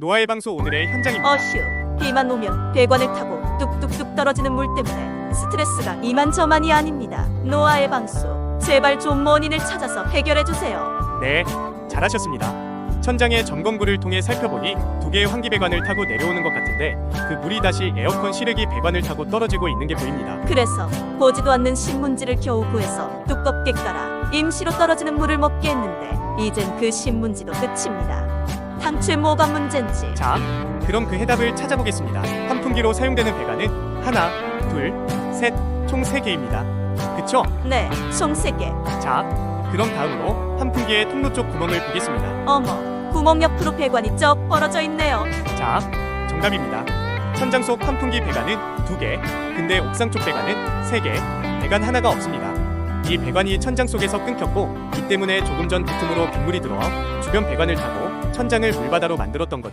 노아의 방소 오늘의 현장입니다. 어휴, 비만 오면 배관을 타고 뚝뚝뚝 떨어지는 물 때문에 스트레스가 이만저만이 아닙니다. 노아의 방수, 제발 좀 원인을 찾아서 해결해 주세요. 네, 잘하셨습니다. 천장의 점검구를 통해 살펴보니 두 개의 환기 배관을 타고 내려오는 것 같은데 그 물이 다시 에어컨 실외기 배관을 타고 떨어지고 있는 게 보입니다. 그래서 보지도 않는 신문지를 겨우 구해서 두껍게 깔아 임시로 떨어지는 물을 먹게 했는데 이젠 그 신문지도 끝입니다. 당최 뭐가 문제인지 자, 그럼 그 해답을 찾아보겠습니다. 환풍기로 사용되는 배관은 하나, 둘, 셋, 총 세개입니다 그쵸? 네, 총 3개. 자, 그럼 다음으로 환풍기의 통로 쪽 구멍을 보겠습니다. 어머, 구멍 옆으로 배관이 쩍 벌어져 있네요. 자, 정답입니다. 천장 속 환풍기 배관은 두 개, 근데 옥상 쪽 배관은 세 개, 배관 하나가 없습니다. 이 배관이 천장 속에서 끊겼고 이 때문에 조금 전 부품으로 빗물이 들어와 주변 배관을 타고 천장을 물바다로 만들었던 거죠.